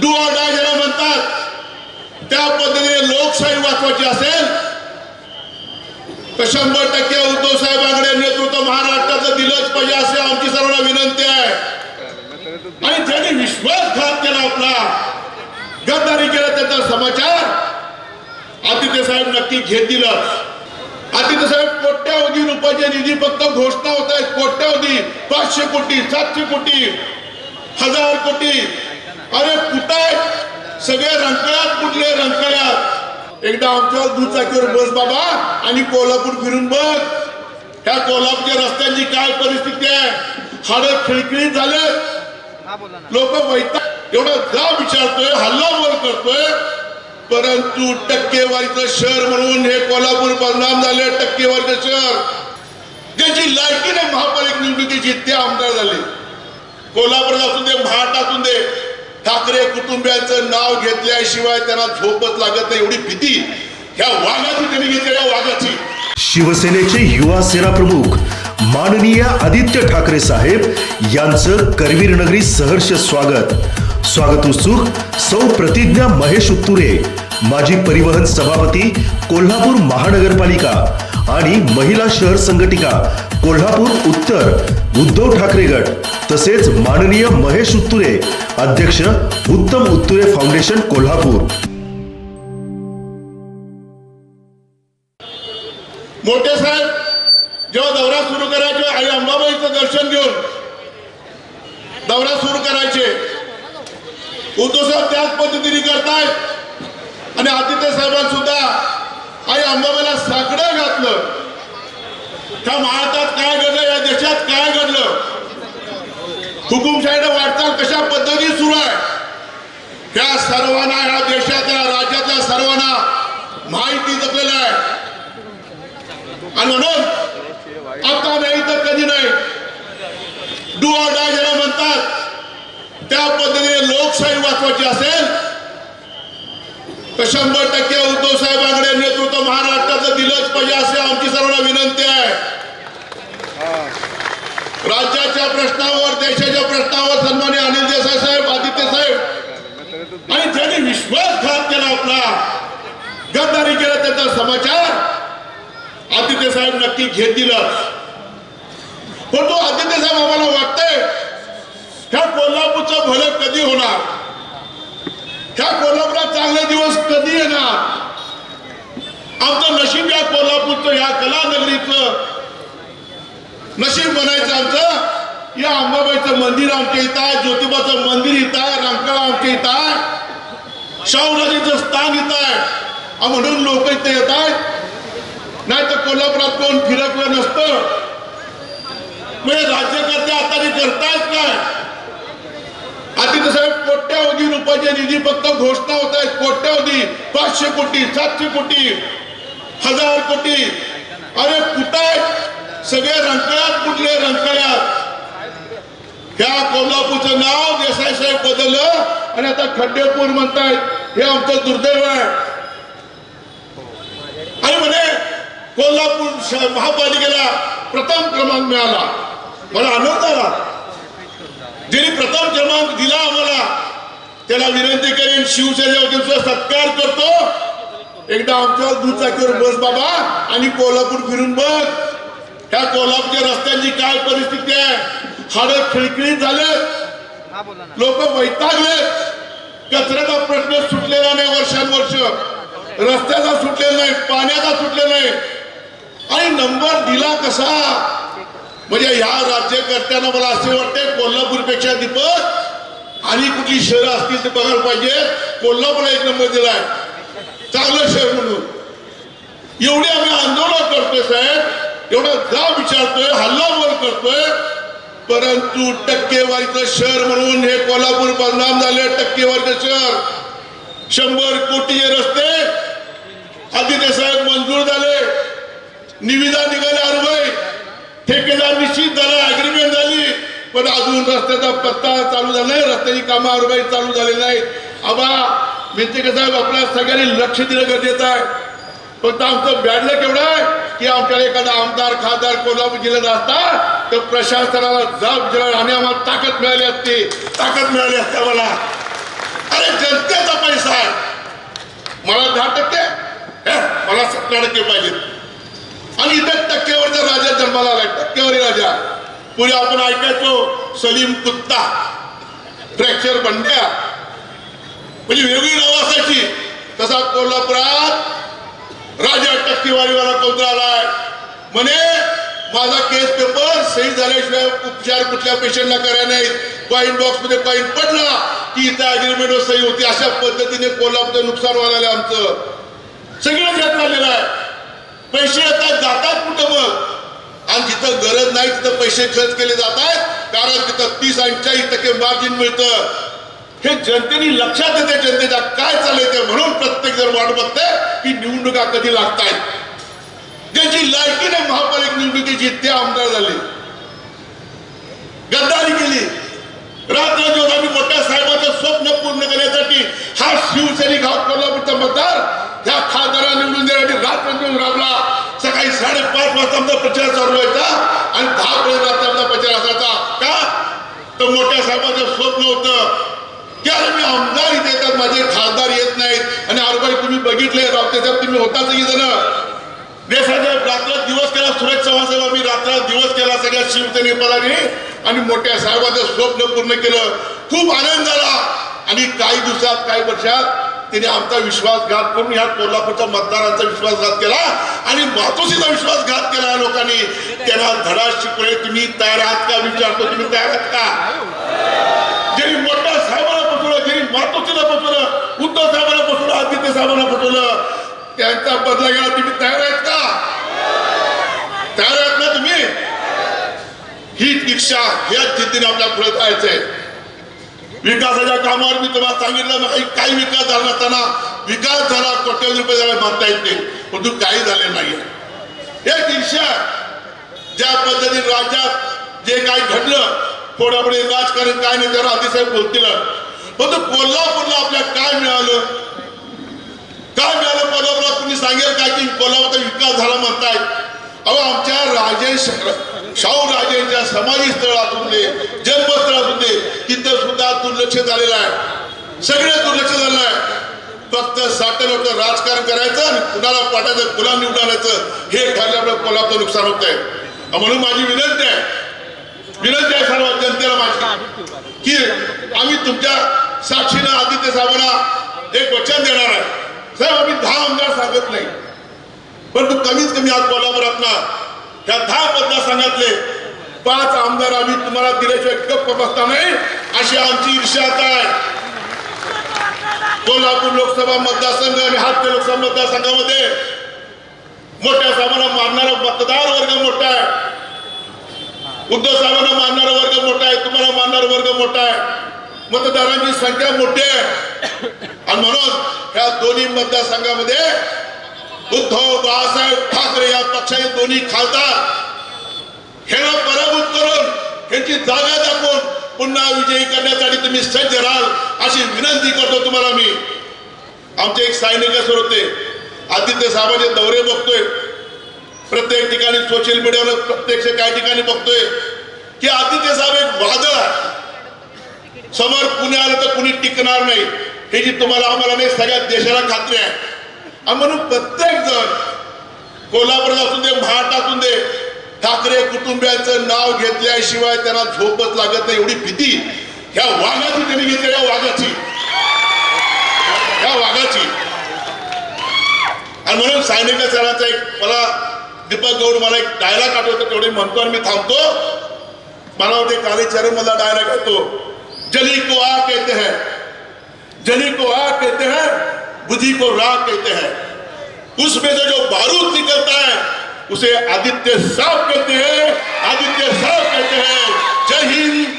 Do ज्याला म्हणतात. त्या पद्धतीने लोकशाही वाचवायची असेल. तर शंभर टक्के उद्धव साहेबांकडे नेतृत्व महाराष्ट्राचं दिलंच पाहिजे असे आमची सर्वांना विनंती आहे. आणि ज्यांनी विश्वासघात केला आपला गद्दारी केला त्याचा समाचार आदित्य साहेब नक्की घेतीलच आदित्य साहेब कोट्यावधी रुपयाचे निधी फक्त घोषणा होत आहेत कोट्यावधी पाचशे कोटी सातशे कोटी हजार कोटी. अरे कुठं आहे? सगळे रंकाळ्यात कुठले रंकाळ्यात एकदा आमच्या दुचाकीवर बस बाबा आणि कोल्हापूर फिरून बघ. ह्या कोल्हापूरच्या रस्त्यांची काय परिस्थिती आहे? हाड खिळखिळी झाले. लोक वैता एवढा गाव विचारतोय हल्लाबोल करतोय. परंतु टक्केवारीचं शहर म्हणून हे कोल्हापूर बदनाम झाले टक्केवारीचं शहर. ज्याची लायकी नाही महापालिका निवडणुकीची ते आमदार झाले. कोल्हापूर असून दे महाट असून दे ठाकरे कुटुंबियांचं नाव घेतल्याशिवाय त्यांना झोपच लागत नाही. एवढी भीती. ह्या वाघाची त्यांनी घेतलेल्या वाघाची. शिवसेनेचे युवा सेना प्रमुख माननीय आदित्य ठाकरे साहेब यांचं करवीर नगरी सहर्ष स्वागत. स्वागत उत्सुक सौ प्रतिज्ञा महेश उत्तुरे माजी परिवहन सभापती कोल्हापूर महानगरपालिका आणि महिला शहर संघटिका कोल्हापूर उत्तर उद्धव ठाकरे गट. तसेच माननीय महेश उत्तुरे अध्यक्ष उत्तम उत्तुरे फाउंडेशन कोल्हापूर. मोठे साहेब जेव्हा दौरा सुरू करायचे आई अंबाबाईचं दर्शन घेऊन दौरा सुरू करायचे. उद्धव साहेब त्याच पद्धतीने करतायत. आणि आदित्य साहेबांनी सुद्धा आई अंबाबाईला साकडं घातलं. त्या महाराष्ट्रात काय घडलं या देशात काय घडलं हुकुमशाहीने वाटचाल कशा पद्धतीने सुरू आहे? ह्या सर्वांना ह्या देशातल्या राज्यातल्या सर्वांना माहिती जपलेलं आहे. आणि म्हणून आता नाही तर कधी नाही. डुआ ऑर ज्याला म्हणतात त्या पद्धतीने लोकशाही वाचवायची असेल तर शंभर टक्के उद्धव साहेबांकडे नेतृत्व महाराष्ट्राचं दिलंच पाहिजे असे आमची सर्वांना विनंती आहे. राज्याच्या प्रश्न देशाच्या प्रश्नावर सन्मान्य अनिल देसाई साहेब आदित्य साहेब आणि ज्यांनी विश्वासघात केला आपला गद्दारी केला त्याचा समाचार. आदित्य साहेब नक्की घेतीलच पण तो आदित्य साहेब आम्हाला वाटतंय ह्या कोल्हापूरचं भलं कधी होणार? ह्या कोल्हापुरात चांगले दिवस कधी येणार? आमचं नशीब या कोल्हापूरचं या कलानगरीचं नशीब बनायचं आमचं. या अंबाबाईचं मंदिर आमच्या इथं आहे ज्योतिबाचं मंदिर इथं आहे रामकळा आमच्या इथं आहे. शाहू नदीचं स्थान इथं आहे. म्हणून लोक इथे येत आहेत. नाही तर कोल्हापुरात कोण फिरकलं नसतं. म्हणजे राज्यकर्ते आता करतायत काय? आदित्य साहेब कोट्यावधी रुपयाचे निधी फक्त घोषणा होत आहेत. कोट्यावधी पाचशे कोटी सातशे कोटी हजार कोटी. अरे कुठं आहेत? सगळे रंकाळ्यात कुठले रंकाळ्यात? ह्या कोल्हापूरचं नाव देसाई साहेब बदललं आणि आता खड्डेपूर म्हणतायत. हे आमचं दुर्दैव आहे आणि म्हणे कोल्हापूर श- महापालिकेला प्रथम क्रमांक मिळाला. मला आनंद झाला ज्यांनी प्रथम क्रमांक दिला आम्हाला त्याला विनंती करेन शिवसेनेच्या वतीने सत्कार करतो. एकदा आमच्या दुचाकीवर बस बाबा आणि कोल्हापूर फिरून बघ. त्या कोल्हापूरच्या रस्त्यांची काय परिस्थिती आहे? हाड खिळखिळीत झाले लोक वैतागले कचऱ्याचा प्रश्न सुटलेला नाही वर्षानुवर्ष. रस्त्याचा सुटलेला नाही पाण्याचा सुटलेला नाही. आणि नंबर दिला कसा? म्हणजे ह्या राज्यकर्त्यांना मला असे वाटते कोल्हापूरपेक्षा दीपक आणि कुठली शहरं असतील ते बघायला पाहिजे. कोल्हापूरला एक नंबर दिलाय चांगलं शहर म्हणून. एवढे आम्ही आंदोलन करतोय साहेब. एवढा जा विचारतोय हल्लाबोल करतोय. परंतु टक्केवारीचं शहर म्हणून हे कोल्हापूर बदनाम झाले टक्केवारीचं शहर. शंभर कोटीचे रस्ते. आदित्य साहेब मंजूर झाले. निविदा निघाल्या अरुबाई ठेकेदार निश्चित झाला अग्रीमेंट झाली. पण अजून रस्त्याचा पत्ता चालू झाला नाही रस्त्याची कामं अरुबाई चालू झाले नाहीत. आबा विंतेकर साहेब आपल्या सगळ्यांनी लक्ष दिलं गरजेचं आहे. फक्त आमचं बॅडलं केवढं आहे की आमच्याला एखादा आमदार खासदार कोल्हापूर जिल्ह्यात असता तर प्रशासनाला जाब दिला आणि आम्हाला ताकद मिळाली असती. ताकद मिळाली असते आम्हाला. अरे दहा टक्के मला सतरा टक्के पाहिजे आणि इथं टक्केवरचा राजा जन्माला आलाय. टक्केवारी राजा. पुढे आपण ऐकायचो सलीम कुत्ता. फ्रॅक्चर बंड्या. म्हणजे वेगळी नाव असायची. तसा कोल्हापुरात राजा टक्केवारीवाला कोणता आलाय? म्हणे माझा केस पेपर सही झाल्याशिवाय उपचार कुठल्या पेशंटला करायला नाही कॉईन बॉक्समध्ये कॉईन पडला की इथं अग्रीमेंट सही होती. अशा पद्धतीने कोल्हापूरचं नुकसान व्हायला आमचं. सगळं घेत आलेलं आहे. पैसे येतात जातात कुठं मग? आणि जिथं गरज नाही तिथं पैसे खर्च केले जात आहेत कारण तिथं तीस आणि चाळीस टक्के मार्जिन मिळतं. हे जनतेने लक्षात येते जनतेच्या काय चाललंय ते म्हणून प्रत्येक जण वाट बघते की निवडणुका कधी लागतायत. ज्यांची लायकी नाही महापालिका निवडणुकीची ते आमदार झाले. गद्दारी केली. रात्र दिवस आम्ही मोठ्या साहेबांचं स्वप्न पूर्ण करण्यासाठी हा शिवसैनिक हा कोल्हापूरचा मतदार या खासदाराला निवडून देण्यासाठी रात्र दिवस राबला. सकाळी साडेपाच वाजता आमचा प्रचार चालू व्हायचा आणि दहा पर्यंत रात्री आमचा प्रचार असायचा. का? तर मोठ्या साहेबांचं स्वप्न होतं की अरे मी आमदार इथे येतात माझे खासदार येत नाहीत. आणि अरे तुम्ही बघितले रावते साहेब तुम्ही होता सगळी जण देशाचा रात्र दिवस केला सुरेश चव्हाण साहेब आम्ही रात्र दिवस केला सगळ्या शिवसेने पदाने. आणि मोठ्या साहेबाचं स्वप्न पूर्ण केलं. खूप आनंद झाला. आणि काही दिवसात काही वर्षात तिने आमचा विश्वासघात करून ह्या कोल्हापूरच्या मतदारांचा विश्वासघात केला आणि मातोश्रीचा विश्वासघात केला लोकांनी. त्याला धडा शिकवले तुम्ही तयार आहात का? विचारतो तुम्ही तयार आहात का? ज्यांनी मोठ्या साहेबाला फसवलं ज्यांनी मातोश्रीला फसवलं उद्धव साहेबाला फसवलं आदित्य साहेबांना फसवलं त्यांचा बदला घ्यायला तुम्ही तयार आहेत का? तयार आहात ना तुम्ही? ही दीक्षा ह्याच जिद्दीने आपल्या पुढे जायचंय. विकासाच्या कामावर मी तुम्हाला सांगितलं काही- काही विकास झाला नसताना विकास झाला कोट्यावधी रुपये झाले म्हणता येत नाही. परंतु काही झाले नाही. हे दीक्षा ज्या पद्धतीने राज्यात जे काही घडलं थोड्यापुढे राजकारण काय नाही त्याला अतिशय बोलतील. परंतु कोल्हापूरला आपल्या काय मिळालं? काय मिळालं? कोल्हापूरला तुम्ही सांगेल काय की कोल्हापूरचा विकास झाला म्हणतायत अहो आमच्या राजे शाहू राजेंच्या समाधी स्थळ जन्मस्थळातून दे जन्मस्थळ असून दे तिथं सुद्धा दुर्लक्ष झालेलं आहे. सगळ्यात दुर्लक्ष झालेलं आहे. फक्त साठे लोक राजकारण करायचं आणि कुणाला पाठायचं गुलाम निवडून आणायचं हे ठरल्यामुळे कोल्हापूर नुकसान होत आहे. म्हणून माझी विनंती आहे. विनंती आहे सर्व जनतेला माझी. की आम्ही तुमच्या साक्षीनं आदित्य साहेबांना एक वचन देणार आहे. साहेब आम्ही दहा आमदार सांगत नाही. परंतु कमीत कमी आज कोल्हापुरात ना ह्या दहा मतदारसंघातले पाच आमदार आम्ही तुम्हाला दिल्याशिवाय गप्प बसता नाही. अशी आमची इच्छा आता आहे. कोल्हापूर लोकसभा मतदारसंघ आणि हातचे लोकसभा मतदारसंघामध्ये मोठ्या साहेबांना मारणारा मतदार वर्ग मोठा आहे. उद्धव साहेबांना मानणारा वर्ग मोठा आहे तुम्हाला मानणारा वर्ग मोठा आहे. मतदारांची संख्या मोठी आहे. आणि म्हणून ह्या दोन्ही मतदारसंघामध्ये उद्धव बाळासाहेब ठाकरे या पक्षाचे दोन्ही खासदार पुन्हा विजयी करण्यासाठी तुम्ही सज्ज राहाल अशी विनंती करतो तुम्हाला मी. आमचे एक सैनिक सर होते. आदित्य साहेबांचे दौरे बघतोय. प्रत्येक ठिकाणी सोशल मीडियावर प्रत्यक्ष काही ठिकाणी बघतोय. की आदित्य साहेब एक वादळ आहे. समोर कुणी आलं तर कुणी टिकणार नाही. हे जी तुम्हाला आम्हाला नाही सगळ्या देशाला खात्री आहे. म्हणून प्रत्येक जण कोल्हापूर असून दे महाराष्ट्र असून दे ठाकरे कुटुंबियांचं नाव घेतल्याशिवाय त्यांना झोपच लागत नाही. एवढी भीती. ह्या वाघाची त्यांनी घेतली या वाघाची. ह्या वाघाची. आणि म्हणून सायनिक सरांचा एक मला दीपक गौड मला एक डायलॉग आठवतो तेवढे म्हणतो आणि मी थांबतो. मला वाटते कालीचरण मधला डायलॉग येतो जली को आ कहते हैं. जली को आ कहते हैं बुद्धि को राग कहते हैं. उसमें से जो बारूद निकलता है उसे आदित्य साहब कहते हैं आदित्य साहब कहते हैं जय हिंद।